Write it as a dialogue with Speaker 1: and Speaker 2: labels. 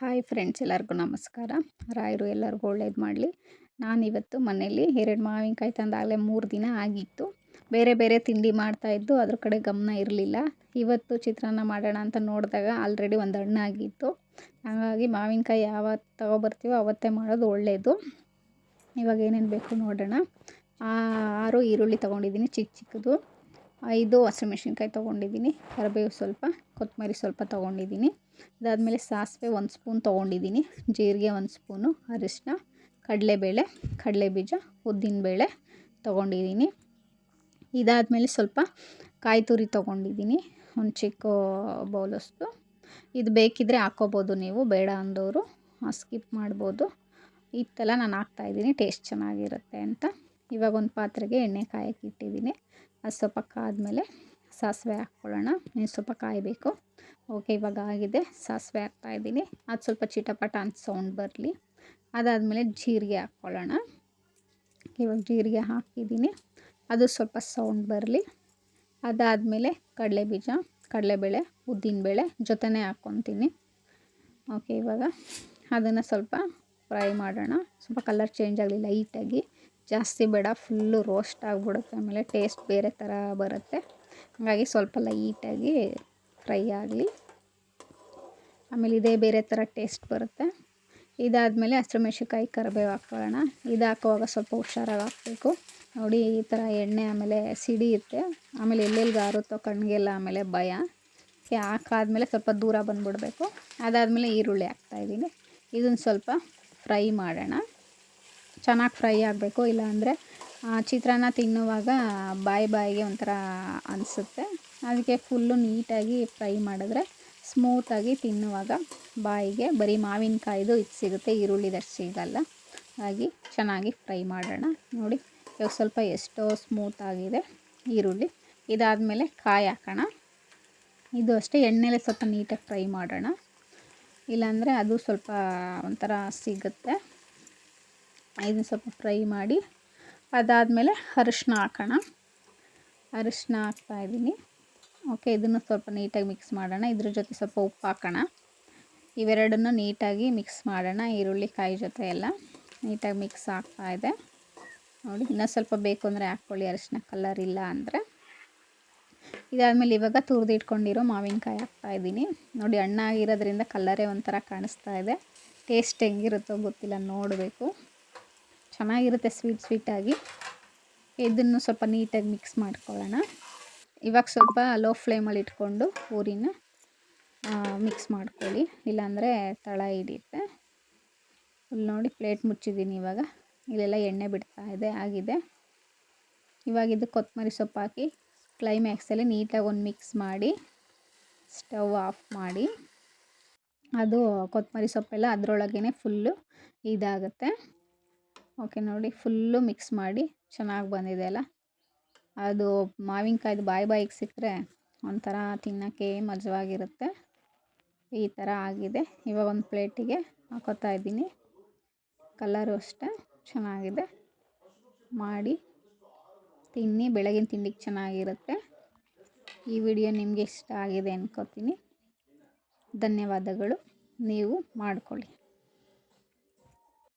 Speaker 1: Hi friends, ಎಲ್ಲರಿಗೂ ನಮಸ್ಕಾರ. ರಾಯರು ಎಲ್ಲರಿಗೂ ಒಳ್ಳೇದು ಮಾಡಲಿ. ನಾನಿವತ್ತು ಮನೆಯಲ್ಲಿ ಎರಡು ಮಾವಿನಕಾಯಿ ತಂದಾಗಲೇ ಮೂರು ದಿನ ಆಗಿತ್ತು. ಬೇರೆ ಬೇರೆ ತಿಂಡಿ ಮಾಡ್ತಾಯಿದ್ದು ಅದ್ರ ಕಡೆ ಗಮನ ಇರಲಿಲ್ಲ. ಇವತ್ತು ಚಿತ್ರಾನ್ನ ಮಾಡೋಣ ಅಂತ ನೋಡಿದಾಗ ಆಲ್ರೆಡಿ ಒಂದು ಹಣ್ಣಾಗಿತ್ತು ಹಾಗಾಗಿ ಮಾವಿನಕಾಯಿ ಯಾವತ್ತು ತೊಗೊಬರ್ತೀವೋ ಅವತ್ತೇ ಮಾಡೋದು ಒಳ್ಳೆಯದು ಇವಾಗ ಏನೇನು ಬೇಕು ನೋಡೋಣ. ಆರು ಈರುಳ್ಳಿ ತೊಗೊಂಡಿದ್ದೀನಿ ಚಿಕ್ಕ ಚಿಕ್ಕದು. ಐದು ಹಸಿಮೆಣ್ಸಿನ್ಕಾಯಿ ತೊಗೊಂಡಿದ್ದೀನಿ, ಕರಿಬೇವು ಸ್ವಲ್ಪ ಕೊತ್ತಂಬರಿ ಸ್ವಲ್ಪ ತೊಗೊಂಡಿದ್ದೀನಿ. ಅದಾದಮೇಲೆ ಸಾಸಿವೆ ಒಂದು ಸ್ಪೂನ್ ತೊಗೊಂಡಿದ್ದೀನಿ. ಜೀರಿಗೆ ಒಂದು ಸ್ಪೂನು, ಅರಿಶಿನ, ಕಡಲೆಬೇಳೆ, ಕಡಲೆಬೀಜ, ಉದ್ದಿನಬೇಳೆ ತೊಗೊಂಡಿದ್ದೀನಿ. ಇದಾದಮೇಲೆ ಸ್ವಲ್ಪ ಕಾಯಿ ತುರಿ ತೊಗೊಂಡಿದ್ದೀನಿ. ಒಂದು ಚಿಕ್ಕ ಬೌಲಷ್ಟು. ಇದು ಬೇಕಿದ್ದರೆ ಹಾಕ್ಕೋಬೋದು ನೀವು, ಬೇಡ ಅಂದವರು ಸ್ಕಿಪ್ ಮಾಡ್ಬೋದು. ಇತ್ತಲ್ಲ ನಾನು ಹಾಕ್ತಾಯಿದ್ದೀನಿ ಟೇಸ್ಟ್ ಚೆನ್ನಾಗಿರುತ್ತೆ ಅಂತ. ಇವಾಗ ಒಂದು ಪಾತ್ರೆಗೆ ಎಣ್ಣೆ ಕಾಯಕ್ಕೆ ಇಟ್ಟಿದ್ದೀನಿ. ಅದು ಸ್ವಲ್ಪ ಕಾದ್ಮೇಲೆ ಸಾಸಿವೆ ಹಾಕ್ಕೊಳ್ಳೋಣ. ಇನ್ನು ಸ್ವಲ್ಪ ಕಾಯಬೇಕು. ಓಕೆ, ಇವಾಗ ಆಗಿದೆ. ಸಾಸಿವೆ ಹಾಕ್ತಾಯಿದ್ದೀನಿ ಅದು ಸ್ವಲ್ಪ ಚಿಟಪಟ ಅಂತ ಸೌಂಡ್ ಬರಲಿ. ಅದಾದಮೇಲೆ ಜೀರಿಗೆ ಹಾಕ್ಕೊಳ್ಳೋಣ. ಇವಾಗ ಜೀರಿಗೆ ಹಾಕಿದ್ದೀನಿ. ಅದು ಸ್ವಲ್ಪ ಸೌಂಡ್ ಬರಲಿ. ಅದಾದಮೇಲೆ ಕಡಲೆ ಬೀಜ ಕಡಲೆಬೇಳೆ, ಉದ್ದಿನಬೇಳೆ ಜೊತೆನೇ ಹಾಕ್ಕೊತೀನಿ. ಓಕೆ, ಇವಾಗ ಅದನ್ನು ಸ್ವಲ್ಪ ಫ್ರೈ ಮಾಡೋಣ. ಸ್ವಲ್ಪ ಕಲರ್ ಚೇಂಜ್ ಆಗಲಿ ಲೈಟಾಗಿ ಜಾಸ್ತಿ ಬೇಡ ಫುಲ್ಲು ರೋಸ್ಟ್ ಆಗಿಬಿಡುತ್ತೆ. ಆಮೇಲೆ ಟೇಸ್ಟ್ ಬೇರೆ ಥರ ಬರುತ್ತೆ. ಹಾಗಾಗಿ ಸ್ವಲ್ಪ ಲೈಟಾಗಿ ಫ್ರೈ ಆಗಲಿ. ಆಮೇಲೆ ಇದೇ ಬೇರೆ ಥರ ಟೇಸ್ಟ್ ಬರುತ್ತೆ. ಇದಾದಮೇಲೆ ಹಸಿಮೆಣ್ಸಿನ್ಕಾಯಿ ಕರಿಬೇವು ಹಾಕ್ಕೊಳ್ಳೋಣ. ಇದು ಹಾಕುವಾಗ ಸ್ವಲ್ಪ ಹುಷಾರಾಗಿ ಹಾಕಬೇಕು. ನೋಡಿ, ಈ ಥರ ಎಣ್ಣೆ ಆಮೇಲೆ ಸಿಡಿಯುತ್ತೆ ಆಮೇಲೆ ಎಲ್ಲೆಲ್ಲಿ ಆರುತ್ತೋ ಕಣ್ಣಿಗೆಲ್ಲ ಆಮೇಲೆ ಭಯ. ಹಾಕಾದ್ಮೇಲೆ ಸ್ವಲ್ಪ ದೂರ ಬಂದುಬಿಡ್ಬೇಕು. ಅದಾದಮೇಲೆ ಈರುಳ್ಳಿ ಹಾಕ್ತಾಯಿದ್ದೀನಿ ಇದನ್ನು ಸ್ವಲ್ಪ ಫ್ರೈ ಮಾಡೋಣ. ಚೆನ್ನಾಗಿ ಫ್ರೈ ಆಗಬೇಕು. ಇಲ್ಲಾಂದರೆ ಚಿತ್ರಾನ್ನ ತಿನ್ನುವಾಗ ಬಾಯಿ ಬಾಯಿಗೆ ಒಂಥರ ಅನಿಸುತ್ತೆ. ಅದಕ್ಕೆ ಫುಲ್ಲು ನೀಟಾಗಿ ಫ್ರೈ ಮಾಡಿದ್ರೆ ಸ್ಮೂತಾಗಿ ತಿನ್ನುವಾಗ ಬಾಯಿಗೆ ಬರೀ ಮಾವಿನಕಾಯ್ದು ಇದು ಸಿಗುತ್ತೆ ಈರುಳ್ಳಿದಷ್ಟು ಸಿಗಲ್ಲ ಹಾಗೆ ಚೆನ್ನಾಗಿ ಫ್ರೈ ಮಾಡೋಣ. ನೋಡಿ, ಇವಾಗ ಸ್ವಲ್ಪ ಎಷ್ಟೋ ಸ್ಮೂತಾಗಿದೆ ಈರುಳ್ಳಿ. ಇದಾದಮೇಲೆ ಕಾಯಿ ಹಾಕೋಣ. ಇದು ಅಷ್ಟೇ, ಎಣ್ಣೆಲೆ ಸ್ವಲ್ಪ ನೀಟಾಗಿ ಫ್ರೈ ಮಾಡೋಣ. ಇಲ್ಲಾಂದರೆ ಅದು ಸ್ವಲ್ಪ ಒಂಥರ ಸಿಗುತ್ತೆ. ಇದನ್ನು ಸ್ವಲ್ಪ ಫ್ರೈ ಮಾಡಿ ಅದಾದಮೇಲೆ ಅರಿಶಿನ ಹಾಕೋಣ. ಅರಿಶಿನ ಹಾಕ್ತಾಯಿದ್ದೀನಿ ಓಕೆ ಇದನ್ನು ಸ್ವಲ್ಪ ನೀಟಾಗಿ ಮಿಕ್ಸ್ ಮಾಡೋಣ. ಇದ್ರ ಜೊತೆ ಸ್ವಲ್ಪ ಉಪ್ಪು ಹಾಕೋಣ. ಇವೆರಡನ್ನು ನೀಟಾಗಿ ಮಿಕ್ಸ್ ಮಾಡೋಣ. ಈರುಳ್ಳಿ ಕಾಯಿ ಜೊತೆ ಎಲ್ಲ ನೀಟಾಗಿ ಮಿಕ್ಸ್ ಆಗ್ತಾಯಿದೆ ನೋಡಿ, ಇನ್ನೂ ಸ್ವಲ್ಪ ಬೇಕು ಅಂದರೆ ಹಾಕ್ಕೊಳ್ಳಿ. ಅರಿಶಿನ ಕಲರ್ ಇಲ್ಲ ಅಂದರೆ. ಇದಾದಮೇಲೆ ಇವಾಗ ತುರಿದು ಇಟ್ಕೊಂಡಿರೋ ಮಾವಿನಕಾಯಿ ಹಾಕ್ತಾಯಿದ್ದೀನಿ ನೋಡಿ, ಹಣ್ಣಾಗಿರೋದ್ರಿಂದ ಕಲ್ಲರೇ ಒಂಥರ ಕಾಣಿಸ್ತಾ ಇದೆ. ಟೇಸ್ಟ್ ಹೆಂಗಿರುತ್ತೋ ಗೊತ್ತಿಲ್ಲ. ನೋಡಬೇಕು. ಚೆನ್ನಾಗಿರುತ್ತೆ ಸ್ವೀಟ್ ಸ್ವೀಟಾಗಿ. ಇದನ್ನು ಸ್ವಲ್ಪ ನೀಟಾಗಿ ಮಿಕ್ಸ್ ಮಾಡ್ಕೊಳ್ಳೋಣ. ಇವಾಗ ಸ್ವಲ್ಪ ಲೋ ಫ್ಲೇಮಲ್ಲಿ ಇಟ್ಕೊಂಡು ಊರಿನ ಮಿಕ್ಸ್ ಮಾಡ್ಕೊಳ್ಳಿ. ಇಲ್ಲಾಂದರೆ ತಳ ಹಿಡಿಯುತ್ತೆ. ಇಲ್ಲಿ ನೋಡಿ ಪ್ಲೇಟ್ ಮುಚ್ಚಿದ್ದೀನಿ ಇವಾಗ. ಇಲ್ಲೆಲ್ಲ ಎಣ್ಣೆ ಬಿಡ್ತಾ ಇದೆ, ಆಗಿದೆ. ಇವಾಗ ಇದು ಕೊತ್ತಂಬರಿ ಸೊಪ್ಪು ಹಾಕಿ ಕ್ಲೈಮ್ಯಾಕ್ಸಲ್ಲಿ ನೀಟಾಗಿ ಒಂದು ಮಿಕ್ಸ್ ಮಾಡಿ, ಸ್ಟವ್ ಆಫ್ ಮಾಡಿ. ಅದು ಕೊತ್ತಂಬರಿ ಸೊಪ್ಪೆಲ್ಲ ಅದರೊಳಗೇ ಫುಲ್ಲು ಇದಾಗುತ್ತೆ. ಓಕೆ, ನೋಡಿ ಫುಲ್ಲು ಮಿಕ್ಸ್ ಮಾಡಿ ಚೆನ್ನಾಗಿ ಬಂದಿದೆ ಅಲ್ಲ? ಅದು ಮಾವಿನಕಾಯ್ದು ಬಾಯಿ ಬಾಯಿಗೆ ಸಿಕ್ಕರೆ ಒಂಥರ ತಿನ್ನೋಕ್ಕೆ ಮಜವಾಗಿರುತ್ತೆ. ಈ ಥರ ಆಗಿದೆ. ಇವಾಗ ಒಂದು ಪ್ಲೇಟಿಗೆ ಹಾಕೋತಾ ಇದ್ದೀನಿ. ಕಲರು ಅಷ್ಟೇ, ಚೆನ್ನಾಗಿದೆ. ಮಾಡಿ ತಿನ್ನಿ, ಬೆಳಗಿನ ತಿಂಡಿಗೆ ಚೆನ್ನಾಗಿರುತ್ತೆ. ಈ ವಿಡಿಯೋ ನಿಮಗೆ ಇಷ್ಟ ಆಗಿದೆ ಅನ್ಕೋತೀನಿ. ಧನ್ಯವಾದಗಳು. ನೀವು ಮಾಡ್ಕೊಳ್ಳಿ.